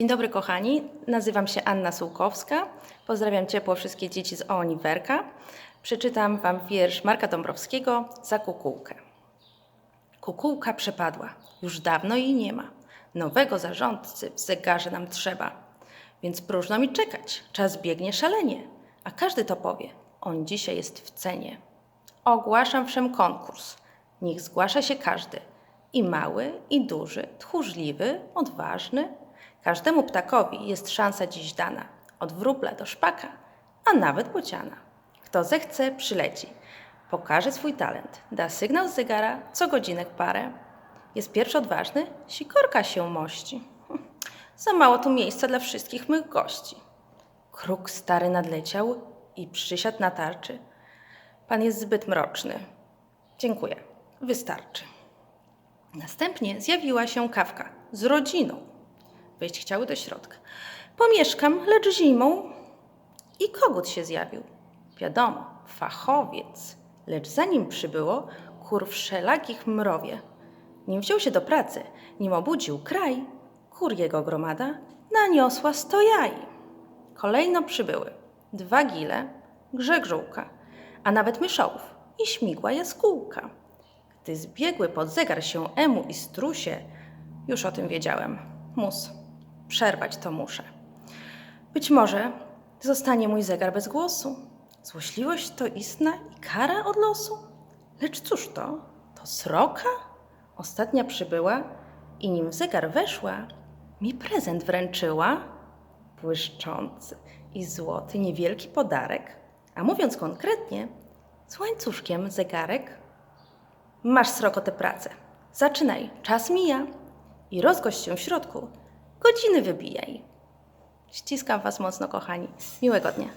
Dzień dobry kochani, nazywam się Anna Sułkowska. Pozdrawiam ciepło wszystkie dzieci z Ooniwerka. Przeczytam Wam wiersz Marka Dąbrowskiego za kukułkę. Kukułka przepadła, już dawno jej nie ma. Nowego zarządcy w zegarze nam trzeba. Więc próżno mi czekać, czas biegnie szalenie, a każdy to powie, on dzisiaj jest w cenie. Ogłaszam wszem konkurs, niech zgłasza się każdy, i mały, i duży, tchórzliwy, odważny. Każdemu ptakowi jest szansa dziś dana, od wróbla do szpaka, a nawet bociana. Kto zechce, przyleci, pokaże swój talent, da sygnał z zegara co godzinek parę. Jest pierwszy odważny, sikorka się mości. Hm, Za mało tu miejsca dla wszystkich mych gości. Kruk stary nadleciał i przysiadł na tarczy. Pan jest zbyt mroczny. Dziękuję, wystarczy. Następnie zjawiła się kawka z rodziną. Wejść chciały do środka. Pomieszkam, lecz zimą. I kogut się zjawił. Wiadomo, fachowiec. Lecz zanim przybyło, kur wszelakich mrowie. Nim wziął się do pracy, nim obudził kraj, kur jego gromada naniosła sto jaj. Kolejno przybyły dwa gile, grzegżółka, a nawet myszołów i śmigła jaskółka. Gdy zbiegły pod zegar się emu i strusie, już o tym wiedziałem. Mus, przerwać to muszę. Być może zostanie mój zegar bez głosu. Złośliwość to istna i kara od losu? Lecz cóż to? To sroka? Ostatnia przybyła i nim w zegar weszła, mi prezent wręczyła. Błyszczący i złoty niewielki podarek, a mówiąc konkretnie, z łańcuszkiem zegarek. Masz sroko tę pracę. Zaczynaj, czas mija i rozgość się w środku. Godziny wybijaj. Ściskam Was mocno, kochani. Miłego dnia.